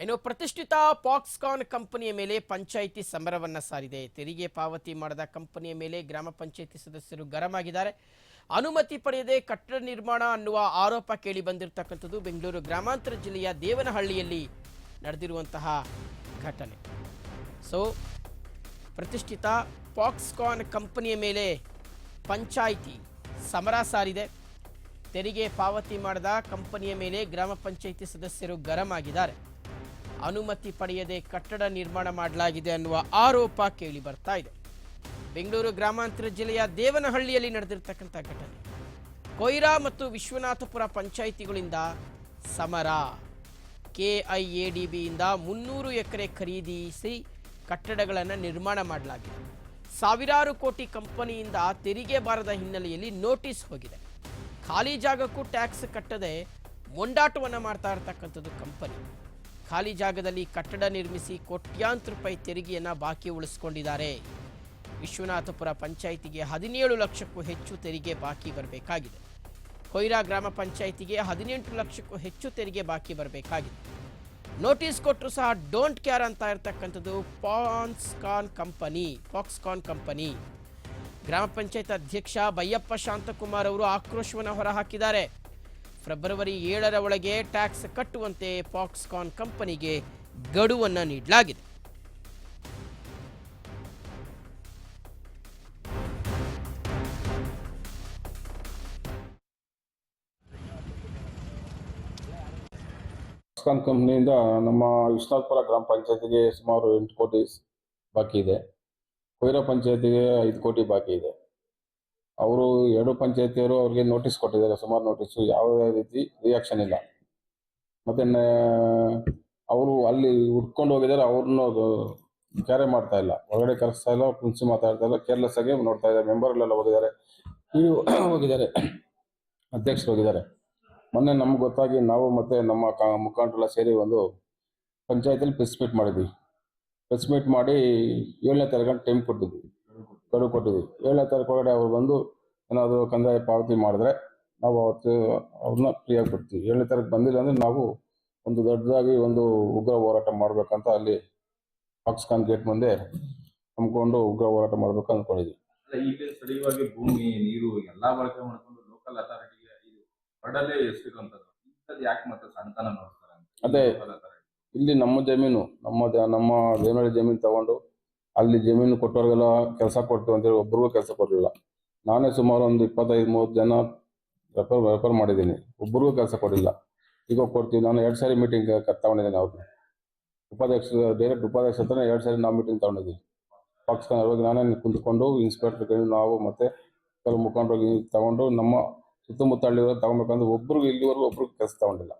ಇನ್ನು ಪ್ರತಿಷ್ಠಿತ ಪಾಕ್ಸ್ಕಾನ್ ಕಂಪನಿಯ ಮೇಲೆ ಪಂಚಾಯಿತಿ ಸಮರವನ್ನ ಸಾರಿದೆ. ತೆರಿಗೆ ಪಾವತಿ ಮಾಡದ ಕಂಪನಿಯ ಮೇಲೆ ಗ್ರಾಮ ಪಂಚಾಯಿತಿ ಸದಸ್ಯರು ಗರಂ ಆಗಿದ್ದಾರೆ ಅನುಮತಿ ಪಡೆಯದೆ ಕಟ್ಟಡ ನಿರ್ಮಾಣ ಅನ್ನುವ ಆರೋಪ ಕೇಳಿ ಬಂದಿರತಕ್ಕಂಥದ್ದು ಬೆಂಗಳೂರು ಗ್ರಾಮಾಂತರ ಜಿಲ್ಲೆಯ ದೇವನಹಳ್ಳಿಯಲ್ಲಿ ನಡೆದಿರುವಂತಹ ಘಟನೆ. ಸೊ ಪ್ರತಿಷ್ಠಿತ ಪಾಕ್ಸ್ಕಾನ್ ಕಂಪನಿಯ ಮೇಲೆ ಪಂಚಾಯಿತಿ ಸಮರ ಸಾರಿದೆ. ತೆರಿಗೆ ಪಾವತಿ ಮಾಡದ ಕಂಪನಿಯ ಮೇಲೆ ಗ್ರಾಮ ಪಂಚಾಯಿತಿ ಸದಸ್ಯರು ಗರಂ ಆಗಿದ್ದಾರೆ ಅನುಮತಿ ಪಡೆಯದೆ ಕಟ್ಟಡ ನಿರ್ಮಾಣ ಮಾಡಲಾಗಿದೆ ಅನ್ನುವ ಆರೋಪ ಕೇಳಿ ಬರ್ತಾ ಇದೆ. ಬೆಂಗಳೂರು ಗ್ರಾಮಾಂತರ ಜಿಲ್ಲೆಯ ದೇವನಹಳ್ಳಿಯಲ್ಲಿ ನಡೆದಿರ್ತಕ್ಕಂಥ ಘಟನೆ. ಕೊಯ್ರಾ ಮತ್ತು ವಿಶ್ವನಾಥಪುರ ಪಂಚಾಯಿತಿಗಳಿಂದ ಸಮರ. ಕೆಐಎಡಿಬಿಯಿಂದ ಮುನ್ನೂರು ಎಕರೆ ಖರೀದಿಸಿ ಕಟ್ಟಡಗಳನ್ನು ನಿರ್ಮಾಣ ಮಾಡಲಾಗಿದೆ. ಸಾವಿರಾರು ಕೋಟಿ ಕಂಪನಿಯಿಂದ ತೆರಿಗೆ ಬಾರದ ಹಿನ್ನೆಲೆಯಲ್ಲಿ ನೋಟಿಸ್ ಹೋಗಿದೆ. ಖಾಲಿ ಜಾಗಕ್ಕೂ ಟ್ಯಾಕ್ಸ್ ಕಟ್ಟದೆ ಮೊಂಡಾಟವನ್ನು ಮಾಡ್ತಾ ಇರ್ತಕ್ಕಂಥದ್ದು ಕಂಪನಿ. ಖಾಲಿ ಜಾಗದಲ್ಲಿ ಕಟ್ಟಡ ನಿರ್ಮಿಸಿ ಕೋಟ್ಯಾಂತರ ರೂಪಾಯಿ ತೆರಿಗೆಯನ್ನು ಬಾಕಿ ಉಳಿಸಿಕೊಂಡಿದ್ದಾರೆ. ವಿಶ್ವನಾಥಪುರ ಪಂಚಾಯಿತಿಗೆ ಹದಿನೇಳು ಲಕ್ಷಕ್ಕೂ ಹೆಚ್ಚು ತೆರಿಗೆ ಬಾಕಿ ಬರಬೇಕಾಗಿದೆ. ಕೊಯ್ರಾ ಗ್ರಾಮ ಪಂಚಾಯಿತಿಗೆ ಹದಿನೆಂಟು ಲಕ್ಷಕ್ಕೂ ಹೆಚ್ಚು ತೆರಿಗೆ ಬಾಕಿ ಬರಬೇಕಾಗಿದೆ. ನೋಟಿಸ್ ಕೊಟ್ಟರು ಸಹ ಡೋಂಟ್ ಕೇರ್ ಅಂತ ಇರತಕ್ಕಂಥದ್ದು ಪಾನ್ಸ್ಕಾನ್ ಕಂಪನಿ, ಪಾಕ್ಸ್ಕಾನ್ ಕಂಪನಿ. ಗ್ರಾಮ ಪಂಚಾಯತ್ ಅಧ್ಯಕ್ಷ ಬೈಯಪ್ಪ ಶಾಂತಕುಮಾರ್ ಅವರು ಆಕ್ರೋಶವನ್ನು ಹೊರಹಾಕಿದ್ದಾರೆ. ಫೆಬ್ರವರಿ ಏಳರ ಒಳಗೆ ಟ್ಯಾಕ್ಸ್ ಕಟ್ಟುವಂತೆ ಫಾಕ್ಸ್ಕಾನ್ ಕಂಪನಿಗೆ ಗಡುವನ್ನು ನೀಡಲಾಗಿದೆ. ಫಾಕ್ಸ್ಕಾನ್ ಕಂಪ್ನಿಯಿಂದ ನಮ್ಮ ವಿಶ್ವನಾಥ್ಪುರ ಗ್ರಾಮ ಪಂಚಾಯತಿಗೆ ಸುಮಾರು ಎಂಟು ಕೋಟಿ ಬಾಕಿ ಇದೆ. ಕೊಯ್ರಾ ಪಂಚಾಯತಿಗೆ ಐದು ಕೋಟಿ ಬಾಕಿ ಇದೆ. ಅವರು ಎರಡು ಪಂಚಾಯತಿಯವರು ಅವ್ರಿಗೆ ನೋಟಿಸ್ ಕೊಟ್ಟಿದ್ದಾರೆ, ಸುಮಾರು ನೋಟಿಸು ಯಾವುದೇ ರೀತಿ ರಿಯಾಕ್ಷನ್ ಇಲ್ಲ. ಮತ್ತೆ ಅವರು ಅಲ್ಲಿ ಹುಡ್ಕೊಂಡು ಹೋಗಿದ್ದಾರೆ, ಅವ್ರನ್ನ ಕ್ಯಾರೆ ಮಾಡ್ತಾ ಇಲ್ಲ. ಒಳಗಡೆ ಕರೆಸ್ತಾ ಇಲ್ಲ ಪ್ರಿನ್ಸಿ ಮಾತಾಡ್ತಾ ಇಲ್ಲ ಕೇರ್ಲೆಸ್ ಆಗಿ ನೋಡ್ತಾ ಇದ್ದಾರೆ. ಮೆಂಬರ್ಗಳೆಲ್ಲ ಹೋಗಿದ್ದಾರೆ. ಹೋಗಿದ್ದಾರೆ. ಅಧ್ಯಕ್ಷರು ಹೋಗಿದ್ದಾರೆ. ಮೊನ್ನೆ ನಮ್ಗೆ ಗೊತ್ತಾಗಿ ನಾವು ಮತ್ತೆ ನಮ್ಮ ಮುಖಂಡರೆಲ್ಲ ಸೇರಿ ಒಂದು ಪಂಚಾಯತಲ್ಲಿ ಪ್ರೆಸ್ ಮೀಟ್ ಮಾಡಿದ್ವಿ. ಪ್ರೆಸ್ ಮೀಟ್ ಮಾಡಿ ಏಳನೇ ತಾರೀಕು ಟೈಮ್ ಕೊಟ್ಟಿದ್ವಿ. ಗಡುವು ಕೊಟ್ಟಿದ್ವಿ ಏಳನೇ ತಾರೀಕು ಒಳಗಡೆ ಅವ್ರು ಬಂದು ಏನಾದರೂ ಕಂದಾಯ ಪಾವತಿ ಮಾಡಿದ್ರೆ ನಾವು ಅವತ್ತು ಅವ್ರನ್ನ ಫ್ರೀಯಾಗಿ ಕೊಡ್ತೀವಿ ಏಳನೇ ತಾರೀಕು ಬಂದಿಲ್ಲ ಅಂದರೆ ನಾವು ಒಂದು ದೊಡ್ಡದಾಗಿ ಒಂದು ಉಗ್ರ ಹೋರಾಟ ಮಾಡಬೇಕಂತ ಅಲ್ಲಿ ಪಾಕ್ಸ್ಕಾನ್ ಗೇಟ್ ಮುಂದೆ ಹಮ್ಮಿಕೊಂಡು ಉಗ್ರ ಹೋರಾಟ ಮಾಡಬೇಕು ಅಂದ್ಕೊಂಡಿದ್ವಿ ಈಗ ಸ್ಥಳೀಯವಾಗಿ ಭೂಮಿ ನೀರು ಎಲ್ಲಾ ಬಳಕೆ ಮಾಡ್ಕೊಂಡು ಲೋಕಲ್ ಅಥಾರಿಟಿಗೆ ಇದು ಹೊರಡಲ್ಲೇ ಎಷ್ಟಿರುವಂತದ್ದು ಇಂಥದ್ದು ಯಾಕೆ ಮತ್ತೆ ಸಂತಾನ ನೋಡ್ತಾರೆ? ಅದೇ. ಇಲ್ಲಿ ನಮ್ಮ ಜಮೀನು ನಮ್ಮ ನಮ್ಮ ದೇವನಹಳ್ಳಿ ಜಮೀನು ತಗೊಂಡು ಅಲ್ಲಿ ಜಮೀನು ಕೊಟ್ಟವ್ರಿಗೆಲ್ಲ ಕೆಲಸ ಕೊಡ್ತೀವಿ ಅಂತೇಳಿ ಒಬ್ರಿಗೂ ಕೆಲಸ ಕೊಡಲಿಲ್ಲ. ನಾನೇ ಸುಮಾರು ಒಂದು ಇಪ್ಪತ್ತೈದು, ಮೂವತ್ತು ಜನ ರೆಫರ್ ರೆಫರ್ ಮಾಡಿದ್ದೀನಿ. ಒಬ್ರಿಗೂ ಕೆಲಸ ಕೊಡಲಿಲ್ಲ. ಈಗ ಕೊಡ್ತೀವಿ. ನಾನು ಎರಡು ಸಾರಿ ಮೀಟಿಂಗ್ ತಗೊಂಡಿದ್ದೀನಿ ಅವ್ರನ್ನ ಉಪಾಧ್ಯಕ್ಷ ಡೈರೆಕ್ಟ್ ಉಪಾಧ್ಯಕ್ಷ ಹತ್ರ ಎರಡು ಸಾರಿ ನಾವು ಮೀಟಿಂಗ್ ತಗೊಂಡಿದ್ದೀವಿ ಪಾಕಿಸ್ತಾನ ಹೋಗಿ ನಾನೇ ಕುಂತ್ಕೊಂಡು ಇನ್ಸ್ಪೆಕ್ಟರ್ ನಾವು ಮತ್ತೆ ಕೆಲವು ಮುಖಂಡರು ತಗೊಂಡು ನಮ್ಮ ಸುತ್ತಮುತ್ತ ತಗೊಬೇಕಂದ್ರೆ ಒಬ್ರಿಗೂ ಇಲ್ಲಿವರೆಗೂ ಒಬ್ರಿಗೂ ಕೆಲಸ ತಗೊಂಡಿಲ್ಲ.